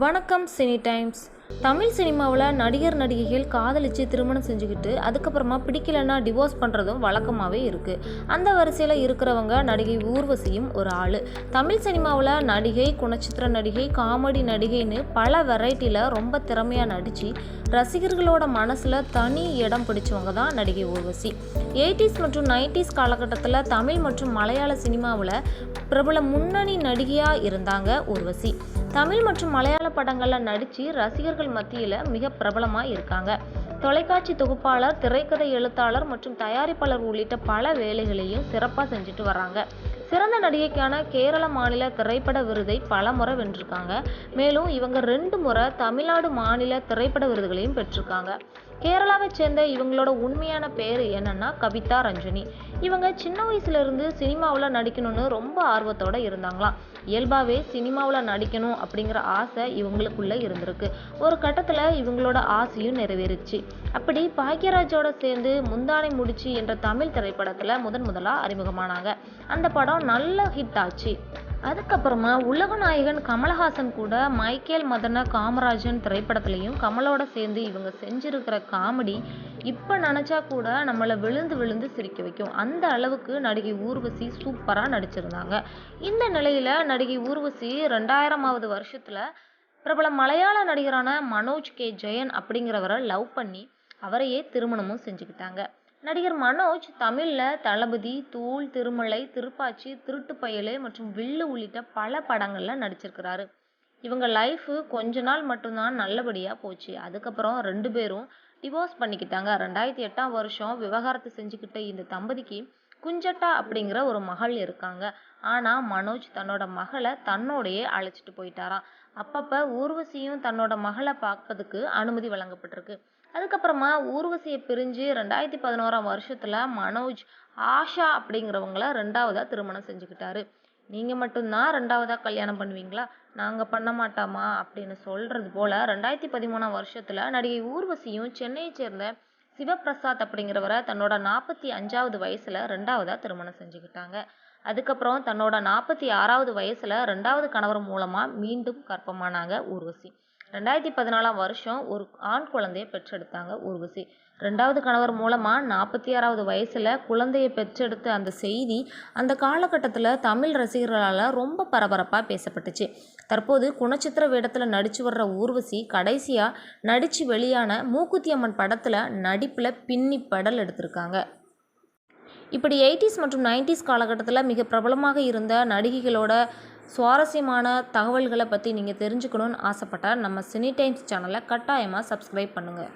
வணக்கம் cine times. Tamil சினிமாவில் நடிகர் நடிகைகள் காதலிச்சு திருமணம் செஞ்சுக்கிட்டு அதுக்கப்புறமா பிடிக்கலன்னா டிவோர்ஸ் பண்ணுறதும் வழக்கமாகவே இருக்குது அந்த வரிசையில் இருக்கிறவங்க நடிகை ஊர்வசியும் ஒரு ஆள். தமிழ் சினிமாவில் நடிகை குணச்சித்திர நடிகை காமெடி நடிகைன்னு பல வெரைட்டியில் ரொம்ப திறமையாக நடித்து ரசிகர்களோட மனசில் தனி இடம் பிடிச்சவங்க தான் நடிகை ஊர்வசி. எயிட்டிஸ் மற்றும் நைன்டிஸ் காலகட்டத்தில் தமிழ் மற்றும் மலையாள சினிமாவில் பிரபல முன்னணி நடிகையாக இருந்தாங்க ஊர்வசி. தமிழ் மற்றும் மலையாள படங்களில் நடித்து ரசிகர்கள் மத்தியில் மிக பிரபலமாக இருக்காங்க. தொலைக்காட்சி தொகுப்பாளர் திரைக்கதை எழுத்தாளர் மற்றும் தயாரிப்பாளர் உள்ளிட்ட பல வேலைகளையும் சிறப்பாக செஞ்சுட்டு வர்றாங்க சிறந்த நடிகைக்கான கேரள மாநில திரைப்பட விருதை பல முறை வென்றிருக்காங்க. மேலும் இவங்க ரெண்டு முறை தமிழ்நாடு மாநில திரைப்பட விருதுகளையும் பெற்றிருக்காங்க. கேரளாவை சேர்ந்த இவங்களோட உண்மையான பேர் என்னன்னா கவிதா ரஞ்சனி. இவங்க சின்ன வயசுல இருந்து சினிமாவில் நடிக்கணும்னு ரொம்ப ஆர்வத்தோட இருந்தாங்களாம். இயல்பாகவே சினிமாவில் நடிக்கணும் அப்படிங்கிற ஆசை இவங்களுக்குள்ளே இருந்திருக்கு. ஒரு கட்டத்தில் இவங்களோட ஆசையும் நிறைவேறிச்சு. அப்படி பாக்யராஜோட சேர்ந்து முந்தானை முடிச்சு என்ற தமிழ் திரைப்படத்தில் முதன் முதலாக அறிமுகமானாங்க. அந்த படம் நல்ல ஹிட் ஆச்சு. அதுக்கப்புறமா உலக நாயகன் கமலஹாசன் கூட மைக்கேல் மதன காமராஜன் திரைப்படத்துலையும் கமலோட சேர்ந்து இவங்க செஞ்சிருக்கிற காமெடி இப்போ நினச்சா கூட நம்மளை விழுந்து விழுந்து சிரிக்க வைக்கும். அந்த அளவுக்கு நடிகை ஊர்வசி சூப்பராக நடிச்சிருந்தாங்க. இந்த நிலையில் நடிகை ஊர்வசி ரெண்டாயிரமாவது வருஷத்தில் பிரபல மலையாள நடிகரான மனோஜ் கே. ஜெயன் அப்படிங்கிறவரை லவ் பண்ணி அவரையே திருமணமும் செஞ்சுக்கிட்டாங்க. நடிகர் மனோஜ் தமிழில் தளபதி தூள் திருமலை திருப்பாச்சி திருட்டுப்பயலு மற்றும் வில்லு உள்ளிட்ட பல படங்களில் நடிச்சிருக்கிறாரு. இவங்க லைஃபு கொஞ்ச நாள் மட்டும்தான் நல்லபடியாக போச்சு. அதுக்கப்புறம் ரெண்டு பேரும் டிவோர்ஸ் பண்ணிக்கிட்டாங்க. ரெண்டாயிரத்தி எட்டாம் வருஷம் விவகாரத்தை செஞ்சுக்கிட்ட இந்த தம்பதிக்கு குஞ்சட்டா அப்படிங்கிற ஒரு மகள் இருக்காங்க. ஆனால் மனோஜ் தன்னோட மகளை தன்னோடையே அழைச்சிட்டு போயிட்டாராம். அப்பப்போ ஊர்வசியும் தன்னோட மகளை பார்ப்பதுக்கு அனுமதி வழங்கப்பட்டிருக்கு. அதுக்கப்புறமா ஊர்வசியை பிரிஞ்சு ரெண்டாயிரத்தி பதினோராம் வருஷத்துல மனோஜ் ஆஷா அப்படிங்கிறவங்கள ரெண்டாவதா திருமணம் செஞ்சுக்கிட்டாரு. நீங்க மட்டும்தான் ரெண்டாவதா கல்யாணம் பண்ணுவீங்களா? நாங்க பண்ண மாட்டோமா? அப்படின்னு சொல்றது போல ரெண்டாயிரத்தி பதிமூணாம் வருஷத்துல நடிகை ஊர்வசியும் சென்னையை சேர்ந்த சிவபிரசாத் அப்படிங்கிறவரை தன்னோட நாற்பத்தி அஞ்சாவது வயசுல ரெண்டாவதா திருமணம் செஞ்சுக்கிட்டாங்க. அதுக்கப்புறம் தன்னோட நாற்பத்தி ஆறாவது வயசுல ரெண்டாவது கணவர் மூலமா மீண்டும் கற்பமானாங்க ஊர்வசி. ரெண்டாயிரத்தி பதினாலாம் வருஷம் ஒரு ஆண் குழந்தையை பெற்றெடுத்தாங்க ஊர்வசி. ரெண்டாவது கணவர் மூலமாக நாற்பத்தி ஆறாவது வயசில் குழந்தையை பெற்றெடுத்த அந்த செய்தி அந்த காலகட்டத்தில் தமிழ் ரசிகர்களால் ரொம்ப பரபரப்பாக பேசப்பட்டுச்சு. தற்போது குணச்சித்திர வேடத்தில் நடித்து வர்ற ஊர்வசி கடைசியாக நடித்து வெளியான மூக்குத்தி அம்மன் படத்தில் நடிப்பில் பின்னி படல் எடுத்திருக்காங்க. இப்படி எயிட்டிஸ் மற்றும் நைன்டிஸ் காலகட்டத்தில் மிக பிரபலமாக இருந்த நடிகைகளோட சுவாரஸ்யமான தகவல்களை பற்றி நீங்கள் தெரிஞ்சுக்கணுன்னு ஆசைப்பட்டால் நம்ம சினி டைம்ஸ் சேனலை கட்டாயமாக சப்ஸ்கிரைப் பண்ணுங்கள்